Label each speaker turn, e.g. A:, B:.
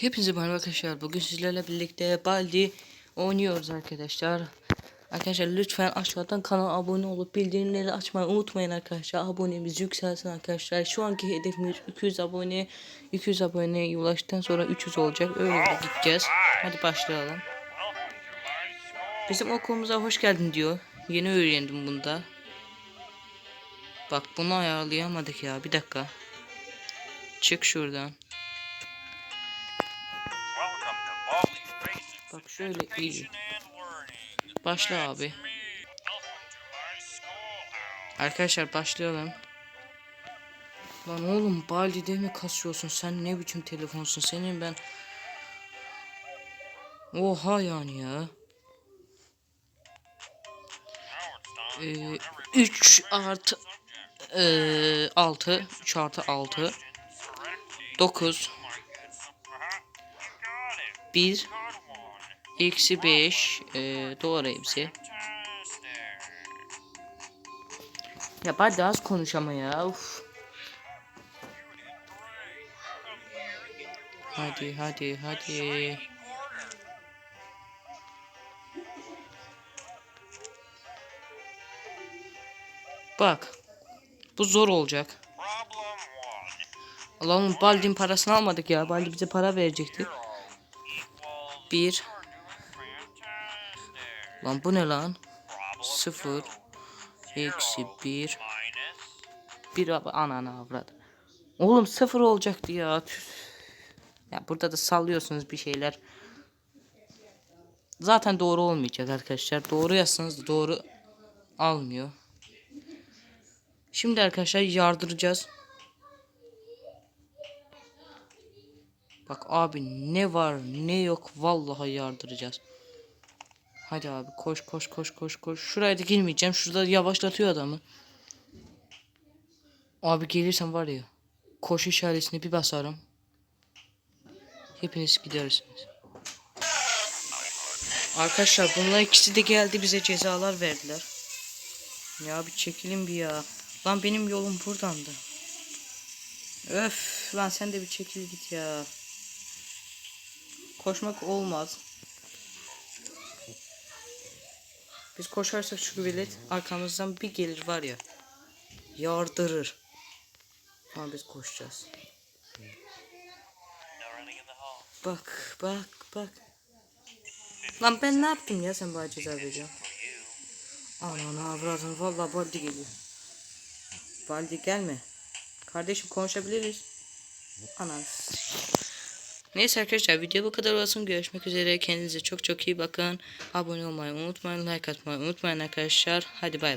A: Hepinize merhaba arkadaşlar. Bugün sizlerle birlikte Baldi oynuyoruz arkadaşlar. Arkadaşlar lütfen aşağıdan kanala abone olup bildirimleri açmayı unutmayın arkadaşlar. Abonemiz yükselsin arkadaşlar. Şu anki hedefimiz 200 abone. 200 aboneye ulaştıktan sonra 300 olacak. Öyle de gideceğiz. Hadi başlayalım. Bizim okulumuza hoş geldin diyor. Yeni öğrendim bunda. Bak bunu ayarlayamadık ya. Bir dakika. Çık şuradan. Şöyle iyi. Başla abi. Arkadaşlar başlayalım. Lan oğlum Baldi'de mi kasıyorsun? Sen ne biçim telefonsun? Senin ben... Oha yani ya. Ee,
B: for
A: 3 artı... Ee, 6. 3 artı 6.
B: Serenity.
A: 9.
B: My goodness. Uh-huh. You got it.
A: 1. Eksi 5. Ee, doğru hepsi. Ya Baldi az konuş ama ya. Uf. Hadi hadi hadi. Bak. Bu zor olacak. Allah'ım Baldi'nin parasını almadık ya. Baldi bize para verecekti. Bir. Lan bu ne lan?
B: Problem
A: Sıfır. Eksi bir.
B: minus
A: Bir abi ananı avradı. Oğlum sıfır olacaktı ya. Tüh. Ya burada da sallıyorsunuz bir şeyler. Zaten doğru olmayacak arkadaşlar. Doğru yazsanız doğru almıyor. Şimdi arkadaşlar yardıracağız. Bak abi ne var ne yok vallahi yardıracağız. Hadi abi koş koş koş koş koş. Şuraya da girmeyeceğim. Şurada yavaşlatıyor adamı. Abi gelirsen var ya. Koşu işaretini bir basarım. Hepiniz gidersiniz. Arkadaşlar bunlar ikisi de geldi bize cezalar verdiler. Ya bir çekilin bir ya. Lan benim yolum buradandı. Öf lan sen de bir çekil git ya. Koşmak olmaz. Biz koşarsak şu velet arkamızdan bir gelir var ya. Yardırır. Ama biz koşacağız. Bak bak bak. Lan ben ne yaptım ya sen bana ceza veriyorsun. Ananı avradın valla Baldi geliyor. Baldi gelme. Kardeşim konuşabiliriz. Anan. Neyse arkadaşlar video bu kadar olsun. Görüşmek üzere. Kendinize çok çok iyi bakın. Abone olmayı unutmayın. Like atmayı unutmayın arkadaşlar. Hadi bay.